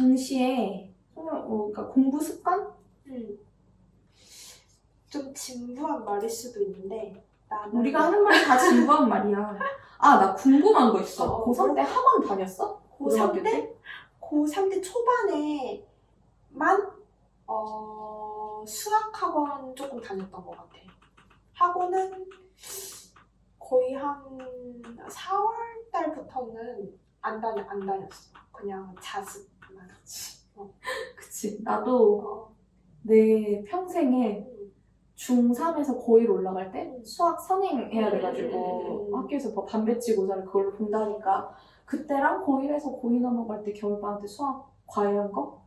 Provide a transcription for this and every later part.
당시에 어, 그러니까 공부 습관? 음. 좀 진부한 말일 수도 있는데 나는 우리가 하는 말이 다 진부한 말이야. 아, 나 궁금한 거 있어. 어, 고3 때 학원 다녔어? 고등학교 고3 때? 고3 때 초반에만 어, 수학 학원 조금 다녔던 것 같아. 학원은 거의 한 4월 달부터는 안 다녀 안 다녔어. 그냥 자습 만 하지. 어. 그치. 나도 어. 내 평생에 음. 중3에서 고1 올라갈 때 음. 수학 선행 해야 돼가지고 음. 학교에서 뭐 반배치고사를 그걸로 본다니까 그때랑 고1에서 고2 넘어갈 때 겨울방학 때 수학 과외한 거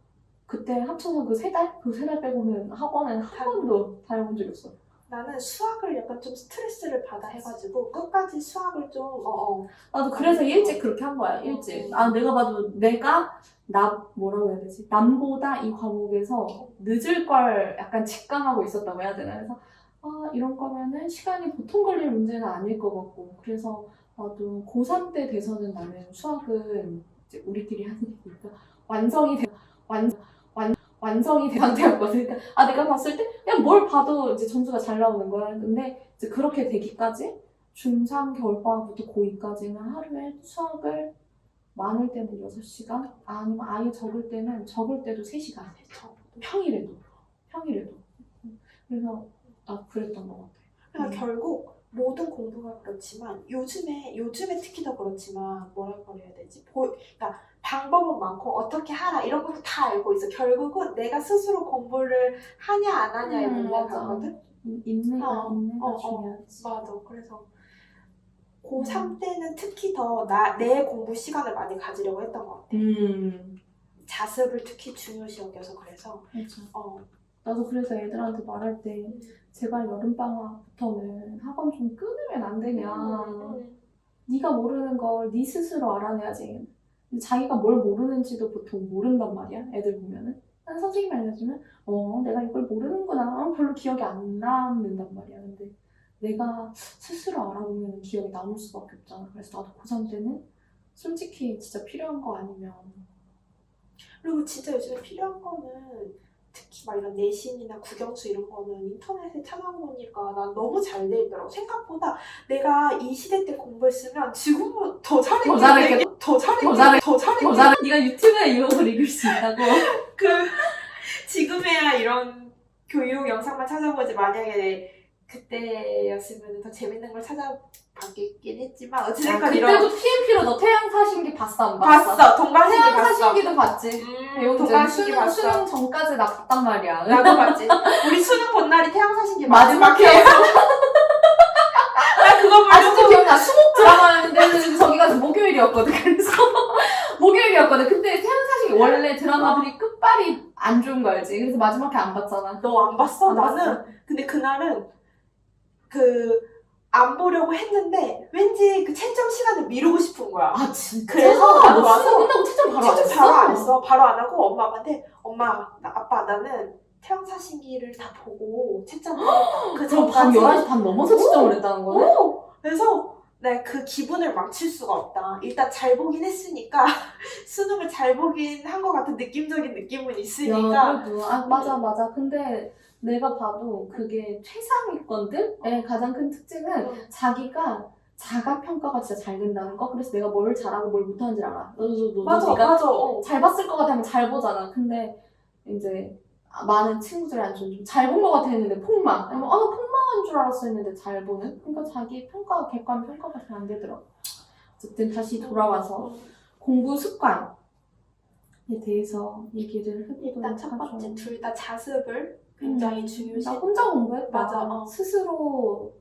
그때 합쳐서 그 세 달? 그 세 달 빼고는 학원은 한 번도 다녀본 적이 없어. 나는 수학을 약간 좀 스트레스를 받아 해가지고 끝까지 수학을 좀 어, 어. 나도 그래서 일찍 그렇게 한 거야, 일찍. 아, 내가 봐도 내가, 나, 뭐라고 해야 되지? 남보다 이 과목에서 늦을 걸 약간 직감하고 있었다고 해야 되나? 그래서, 아, 이런 거면은 시간이 보통 걸릴 문제는 아닐 것 같고. 그래서 나도 고3 때 돼서는 나는 수학은 이제 우리끼리 하는 얘기니까 완성이 돼, 완, 완, 완성이 된 상태였거든. 그러니까, 아, 내가 봤을 때 그냥 뭘 봐도 이제 점수가 잘 나오는 거야. 근데 이제 그렇게 되기까지 중3 겨울방학부터 고2까지는 하루에 수학을 많을 때는 6시간 아니면 아예 적을 때는 적을 때도 3시간 평일에도 평일에도 그래서 나 그랬던 것 같아 그러니까 음. 결국 모든 공부가 그렇지만 요즘에 요즘에 특히 더 그렇지만 뭐라고 해야 되지? 보, 그러니까 방법은 많고 어떻게 하라 이런 것도 다 알고 있어. 결국은 내가 스스로 공부를 하냐 안 하냐의 음, 문제가 맞아. 가거든. 인- 인내가 어, 인내가 어, 어. 중요하지 맞아. 그래서 고3 때는 특히 더 나 내 공부 시간을 많이 가지려고 했던 것 같아. 음 자습을 특히 중요시 여겨서 그래서 맞아 어 나도 그래서 애들한테 말할 때 제발 여름방학부터는 학원 좀 끊으면 안 되냐 음, 네가 모르는 걸 네 스스로 알아내야지. 근데 자기가 뭘 모르는지도 보통 모른단 말이야. 애들 보면은. 난 선생님이 알려주면 어 내가 이걸 모르는구나. 어, 별로 기억이 안 남는단 말이야. 근데 내가 스스로 알아보면 기억이 남을 수밖에 없잖아. 그래서 나도 고3 때는 솔직히 진짜 필요한 거 아니면 그리고 진짜 요즘에 필요한 거는 특히 막 이런 내신이나 국영수 이런 거는 인터넷에 찾아보니까 난 너무 잘 돼 있더라고. 생각보다 내가 이 시대 때 공부했으면 지금은 더 잘했겠 더 잘했겠- 더 잘했겠 더 잘했- 더 잘했겠 더 잘해. 네가 유튜브에 이걸 읽을 수 있다고. 그 지금에야 이런 교육 영상만 찾아보지 만약에 그때였으면 더 재밌는 걸 찾아봤겠긴 했지만 아, 어찌됐건 이런 그때도 TMP로 너 태양 사신기 봤어 안 봤어? 봤어 동방신기 태양 봤어 사신기도 봤지. 음, 동방신기 수능, 봤어 수능 전까지 나 봤단 말이야. 나도 봤지 우리 수능 본 날이 태양 사신기 마지막 마지막이었어 나 그거 아 보려고 기억나 수목 드라마였는데 저기가 목요일이었거든 그래서 목요일이었거든 근데 태양사신기 원래 드라마들이 끝발이 안 좋은 거 알지 그래서 마지막에 안 봤잖아 너 안 봤어? 안 나는 봤어. 근데 그날은 그 안 보려고 했는데 왠지 그 채점 시간을 미루고 싶은 거야. 아 진짜 그래서 너 나도 와서 끝나고 채점 바로 안 채점 했어? 바로 안 했어. 바로 안 하고 엄마 아빠한테 엄마, 나, 아빠 나는 태양사신기를 다 보고 채점을. 그밤 전까지 11시 반 넘어서 채점을 했다는? 오! 그래서 내가 그 기분을 망칠 수가 없다. 일단 잘 보긴 했으니까 수능을 잘 보긴 한 것 같은 느낌적인 느낌은 있으니까 야, 그래도 아 맞아 맞아 근데 내가 봐도 그게 최상위권들의 가장 큰 특징은 음. 자기가 자가 평가가 진짜 잘 된다는 거. 그래서 내가 뭘 잘하고 뭘 못하는지 알아. 너도 너도 맞아 네가 맞아 어. 잘 봤을 것 같으면 잘 보잖아. 근데 이제 많은 친구들이 좀잘 본 것 같아 했는데 폭망. 아니면 아 폭망한 줄 알았어 했는데 잘 보는. 그러니까 자기 평가 객관 평가가 잘 안 되더라고. 어쨌든 다시 돌아와서 음. 공부 습관에 대해서 얘기를 해보도록 일단 첫. 번째 둘 다 자습을 굉장히 음, 중요시 나 혼자 공부했다. 맞아, 어. 스스로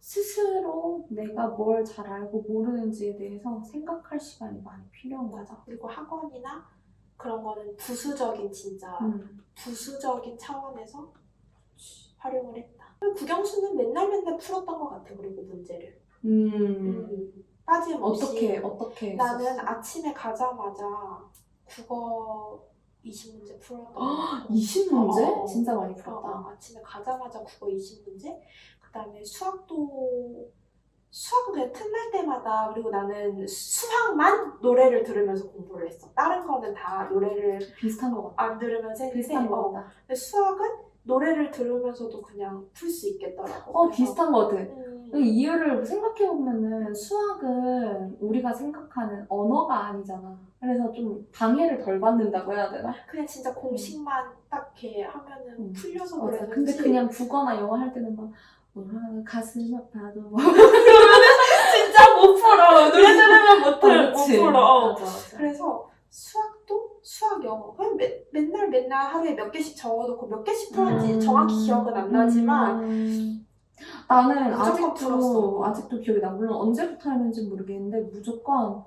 스스로 내가 뭘 잘 알고 모르는지에 대해서 생각할 시간이 많이 필요한 거죠. 그리고 학원이나 그런 거는 부수적인 진짜 음. 부수적인 차원에서 활용을 했다. 국영수는 맨날 맨날 풀었던 것 같아. 그리고 문제를 음. 음, 빠짐없이 어떻게 어떻게 나는 했었어? 아침에 가자마자 국어 20문제 풀었던 것 같아. 20문제? 어, 어, 어. 진짜 많이 어, 어, 풀었다. 아침에 가자마자 국어 20문제, 그 다음에 수학도 수학은 그냥 틈날 때마다 그리고 나는 수학만 노래를 들으면서 공부를 했어. 다른 거는 다 노래를 비슷한 것 같아. 안 들으면서 했는데 비슷한 어, 것 같다. 근데 수학은 노래를 들으면서도 그냥 풀 수 있겠더라고. 어, 그래서, 비슷한 것 같아. 음, 그 이유를 생각해보면은 수학은 우리가 생각하는 언어가 아니잖아. 그래서 좀 방해를 덜 받는다고 해야 되나? 그냥 진짜 공식만 딱 이렇게 하면은 음, 풀려서 맞아. 그러는지 근데 그냥 국어나 영어 할 때는 막 뭐라 가슴 아파도 뭐 진짜 못 풀어. 노래 들으면 못, 풀, 못. 풀어. 어. 맞아, 맞아. 그래서 수학도 수학 영어 그냥 매, 맨날 맨날 하루에 몇 개씩 적어놓고 몇 개씩 풀었지 음. 정확히 기억은 안 나지만 음. 나는 아직도 풀었어. 아직도 기억이 나. 물론 언제부터 했는지 모르겠는데 무조건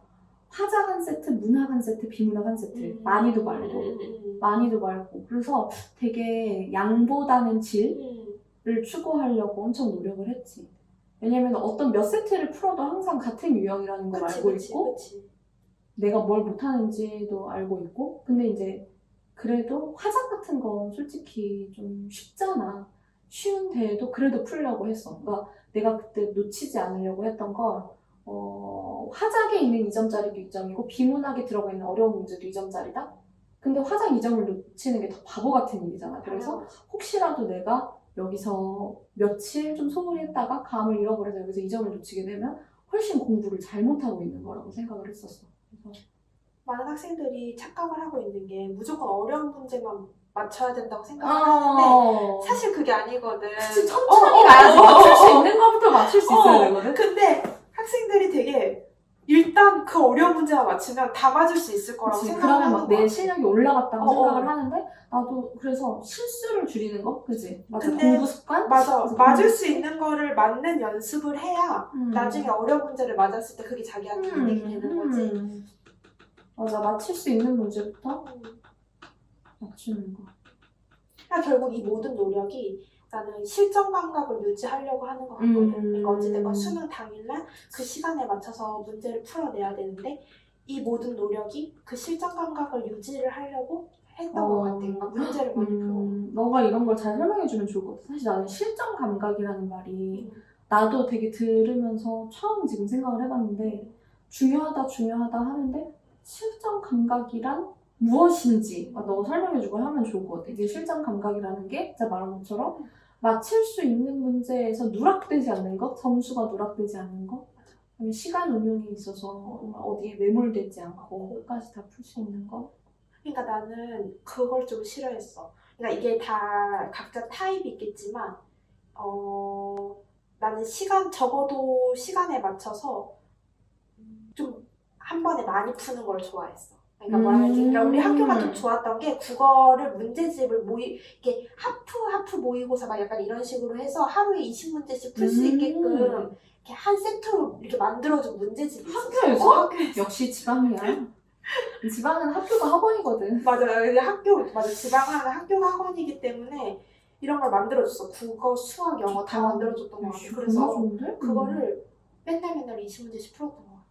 화작 한 세트, 문학 한 세트, 비문학 한 세트. 음. 많이도 말고. 음, 음, 많이도 말고. 그래서 되게 양보다는 질 을 음. 추구하려고 엄청 노력을 했지. 왜냐면 어떤 몇 세트를 풀어도 항상 같은 유형이라는 걸 그치 알고 그치 있고 그치 내가 뭘 못하는지도 알고 있고 근데 이제 그래도 화장 같은 건 솔직히 좀 쉽잖아 쉬운데도 그래도 풀려고 했어 그러니까 내가 그때 놓치지 않으려고 했던 건 어, 화작에 있는 2점짜리도 2점이고 비문학에 들어가 있는 어려운 문제도 2점짜리다 근데 화작 2점을 놓치는 게 더 바보 같은 일이잖아 그래서 당연하지. 혹시라도 내가 여기서 며칠 좀 소홀히 했다가 감을 잃어버려서 여기서 2점을 놓치게 되면 훨씬 공부를 잘못하고 있는 거라고 생각을 했었어 그래서 많은 학생들이 착각을 하고 있는 게 무조건 어려운 문제만 맞춰야 된다고 생각을 하는데 어. 사실 그게 아니거든 사실 천천히 어, 가야지 어, 어, 맞출 수 어. 있는 것부터 맞출 수 있어야 어. 되거든 근데 학생들이 되게 일단 그 어려운 문제만 맞추면 다 맞을 수 있을 거라고 그치. 생각을 그러면 막. 내 실력이 올라갔다고 어, 생각을 어. 하는데 나도 그래서 실수를 줄이는 거 그지 맞아 근데 공부 습관 맞아. 맞을 수 있는 거를 맞는 연습을 해야 음. 나중에 어려운 문제를 맞았을 때 그게 자기한테 이득이 되는 거지. 음. 맞아 맞출 수 있는 문제부터 음. 맞추는 거 그러니까 결국 이 모든 노력이 나는 실전 감각을 유지하려고 하는 것 같거든. 음. 그러니까 어찌됐건 수능 당일날 그 시간에 맞춰서 문제를 풀어내야 되는데 이 모든 노력이 그 실전 감각을 유지를 하려고 했던 어. 것 같아. 그러니까 문제를 많이 풀어. 음, 너가 이런 걸 잘 설명해주면 좋을 것 같아. 사실 나는 실전 감각이라는 말이 음. 나도 되게 들으면서 처음 지금 생각을 해봤는데 중요하다 중요하다 하는데 실전 감각이란 무엇인지 너 설명해주고 하면 좋을 것 같아. 이게 실전 감각이라는 게 제가 말한 것처럼 맞힐 수 있는 문제에서 누락되지 않는 것, 점수가 누락되지 않는 것, 시간 운용에 있어서 어디에 매몰되지 않고 끝까지 다 풀 수 있는 것. 그러니까 나는 그걸 좀 싫어했어. 그러니까 이게 다 각자 타입이 있겠지만, 어, 나는 시간, 적어도 시간에 맞춰서 좀 한 번에 많이 푸는 걸 좋아했어. 그러니까 뭐라 해야지? 그러니까 우리 음. 학교가 좀 좋았던 게 국어를 문제집을 모이, 이렇게 하프, 하프 모의고사 막 약간 이런 식으로 해서 하루에 20문제씩 풀 수 음. 있게끔 이렇게 한 세트로 이렇게 만들어준 문제집이 있었어. 학교에서? 어, 학교에서. 역시 지방이야. 지방은 학교가 학원이거든. 맞아요. 이제 학교, 맞아. 지방하는 학교 학원이기 때문에 이런 걸 만들어줬어. 국어, 수학, 영어 다. 만들어줬던 것 같아. 그래서 좋은데? 그거를 맨날 맨날 20문제씩 풀었던 것 같아.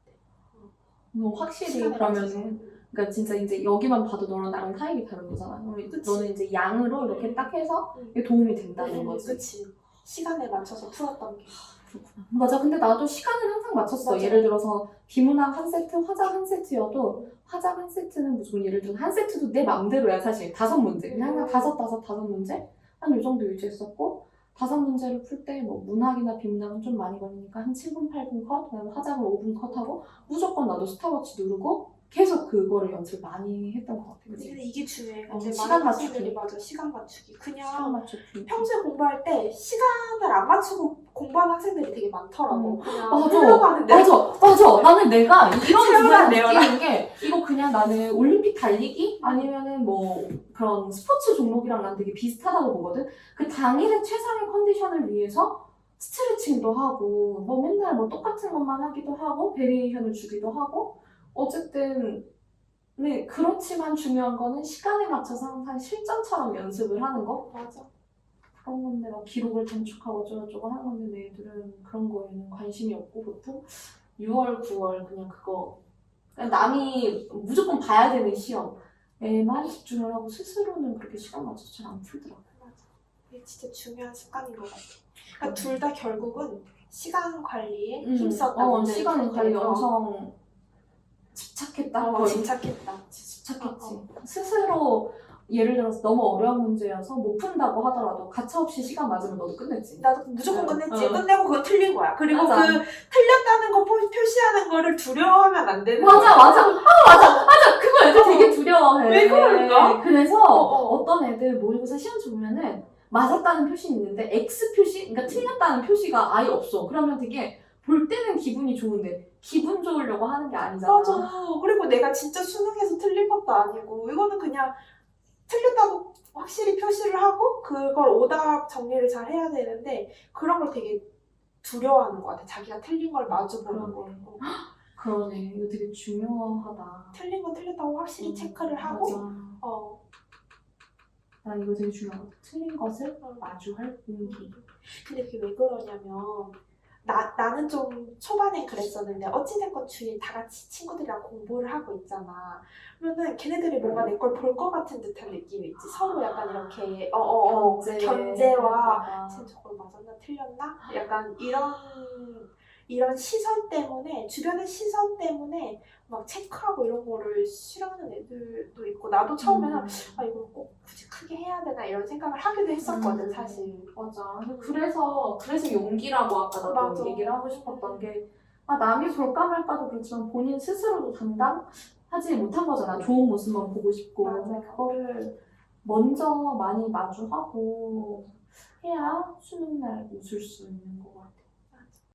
너 확실히 그러면은 맞춰서. 그러니까 진짜 이제 여기만 봐도 너랑 나랑 타입이 다른 거잖아. 그럼 그치. 너는 이제 양으로 이렇게 음. 딱 해서 음. 이게 도움이 된다는 음, 거지. 그치. 시간에 맞춰서 풀었던 게. 그렇구나. 맞아. 근데 나도 시간을 항상 맞췄어. 맞아. 예를 들어서 비문학 한 세트, 화작 한 세트여도 화작 한 세트는 무조건 예를 들어 한 세트도 내 마음대로야 사실. 다섯 문제. 그냥 항상 음. 다섯 다섯 다섯 문제 한 요 정도 유지했었고 다섯 문제를 풀 때 뭐 문학이나 비문학은 좀 많이 걸리니까 한 7분 8분 컷, 그다음에 화작을 5분 컷하고 무조건 나도 스탑워치 누르고 계속 그거를 연습 많이 했던 것 같아. 그치? 근데 이게 중요해. 어, 근데 시간 많은 맞추기. 학생들이 맞아. 시간 맞추기. 그냥 시간 맞추기. 평소에 공부할 때 시간을 안 맞추고 공부하는 학생들이 되게 많더라고. 음. 그냥 맞아. 흘러가는데. 맞아, 맞아. 나는 내가 이런 부분을 내워라. 느끼는 게 이거 그냥 나는 올림픽 달리기 아니면은 뭐 그런 스포츠 종목이랑 난 되게 비슷하다고 보거든. 그 당일의 최상의 컨디션을 위해서 스트레칭도 하고 뭐 맨날 뭐 똑같은 것만 하기도 하고 베리에이션을 주기도 하고 어쨌든 네 그렇지만 중요한 거는 시간에 맞춰서 항상 실전처럼 연습을 하는 거. 맞아. 그런 건데 막 기록을 단축하고 어쩌고저쩌고 하는 건데 내 애들은 그런 거에는 관심이 없고 보통 6월, 9월 그냥 그거 그냥 남이 무조건 봐야 되는 시험에만 집중을 하고 스스로는 그렇게 시간 맞춰서 잘 안 풀더라고. 맞아. 이게 진짜 중요한 습관인 것 같아. 그러니까 둘 다 결국은 시간 관리에 음, 힘썼다고 어, 시간 관리 엄청 집착했다. 어. 집착했다. 집착했지. 어, 스스로 예를 들어서 너무 어려운 문제여서 못 푼다고 하더라도 가차없이 시간 맞으면 너도 끝냈지. 나도 무조건 어, 끝냈지. 어. 끝내고 그거 틀린 거야. 그리고 맞아. 그 틀렸다는 거 표- 표시하는 거를 두려워하면 안 되는 맞아, 거야. 맞아. 아, 맞아, 맞아. 그거 애들 되게 두려워해. 왜 그럴까? 그래서 어. 어떤 애들 모의고사 시험 보면은 맞았다는 표시는 있는데 X 표시, 그러니까 틀렸다는 표시가 아예 없어. 그러면 되게 볼 때는 기분이 좋은데 기분 좋으려고 하는 게 아니잖아. 맞아. 그리고 내가 진짜 수능에서 틀린 것도 아니고 이거는 그냥 틀렸다고 확실히 표시를 하고 그걸 오답 정리를 잘 해야 되는데 그런 걸 되게 두려워하는 것 같아. 자기가 틀린 걸 마주보는 거. 그러네. 어. 그러네. 이거 되게 중요하다. 틀린 건 틀렸다고 확실히 음, 체크를 하고 맞아. 어. 나 이거 되게 중요하다. 틀린 것을 마주할 용기. 근데 그게 왜 그러냐면 나, 나는 좀 초반에 그랬었는데 어찌됐건 주위에 다 같이 친구들이랑 공부를 하고 있잖아. 그러면은 걔네들이 뭔가 내 걸 볼 것 같은 듯한 느낌이 있지. 서로 약간 이렇게 어어어 견제와 쟤 저걸 맞았나 틀렸나? 약간 이런 이런 시선 때문에 주변의 시선 때문에 막 체크하고 이런 거를 싫어하는 애들도 있고 나도 처음에는 음. 아 이걸 꼭 굳이 크게 해야 되나 이런 생각을 하기도 했었거든 음. 사실. 맞아. 그래서 그래서 용기라고 아까 나도 맞아. 얘기를 하고 싶었던 게 아, 남이 볼까 말까도 그렇지만 본인 스스로도 당당하지 못한 거잖아. 좋은 모습만 보고 싶고 맞아. 그거를 먼저 많이 마주하고 해야 수능 날 웃을 수 있는 것 같아.